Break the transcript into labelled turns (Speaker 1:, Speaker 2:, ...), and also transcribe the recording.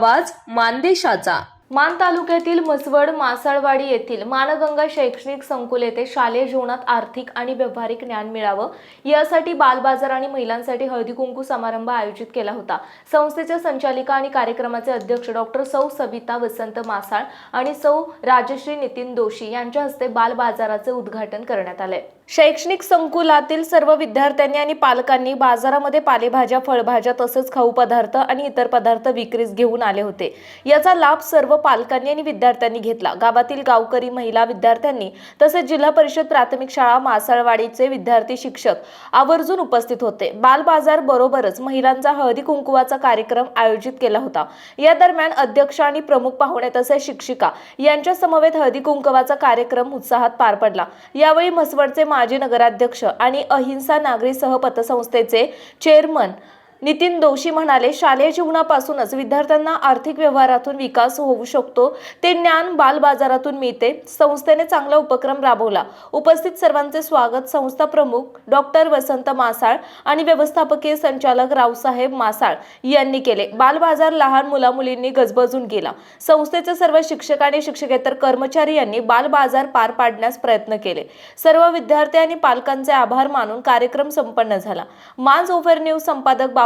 Speaker 1: आवाज मानदेशाचा. मान तालुक्यातील म्हसवड मासळवाडी येथील मानगंगा शैक्षणिक संकुल येथे शालेय जीवनात आर्थिक आणि व्यावहारिक ज्ञान मिळावं. यासाठी बालबाजार आणि महिलांसाठी हळदी कुंकू समारंभ आयोजित केला होता. संस्थेच्या संचालिका आणि कार्यक्रमाचे अध्यक्ष डॉक्टर सौ सविता वसंत मासाळ आणि सौ राजश्री नितीन दोशी यांच्या हस्ते बालबाजाराचे उद्घाटन करण्यात आले शैक्षणिक संकुलातील सर्व विद्यार्थ्यांनी आणि पालकांनी बाजारामध्ये पालेभाज्या फळभाज्या तसेच खाऊ पदार्थ आणि इतर पदार्थ विक्रीस घेऊन आले होते. याचा लाभ सर्व पालकांनी आणि विद्यार्थ्यांनी घेतला. गावातील गावकरी महिला विद्यार्थ्यांनी तसेच जिल्हा परिषद प्राथमिक शाळा मासाळवाडीचे विद्यार्थी शिक्षक आवर्जून उपस्थित होते. बाल बाजार बरोबरच महिलांचा हळदी कुंकुवाचा कार्यक्रम आयोजित केला होता. या दरम्यान अध्यक्ष आणि प्रमुख पाहुणे तसेच शिक्षिका यांच्या समवेत हळदी कुंकवाचा कार्यक्रम उत्साहात पार पडला. यावेळी म्हसवडचे माजी नगराध्यक्ष आणि अहिंसा नागरी सहपतसंस्थेचे चेअरमन नितीन दोशी म्हणाले शालेय जीवनापासूनच विद्यार्थ्यांना आर्थिक व्यवहारातून विकास होऊ शकतो. ते ज्ञान बालबाजारातून मिळते. संस्थेने चांगला उपक्रम राबवला. उपस्थित सर्वांचे स्वागत संस्था प्रमुख डॉक्टर वसंत मासाळ आणि व्यवस्थापकीय संचालक रावसाहेब मासाळ यांनी केले. बालबाजार लहान मुलामुलींनी गजबजून गेला. संस्थेचे सर्व शिक्षक आणि शिक्षकेतर कर्मचारी यांनी बालबाजार पार पाडण्यास प्रयत्न केले. सर्व विद्यार्थी आणि पालकांचे आभार मानून कार्यक्रम संपन्न झाला. माज ओव्हर न्यूज संपादक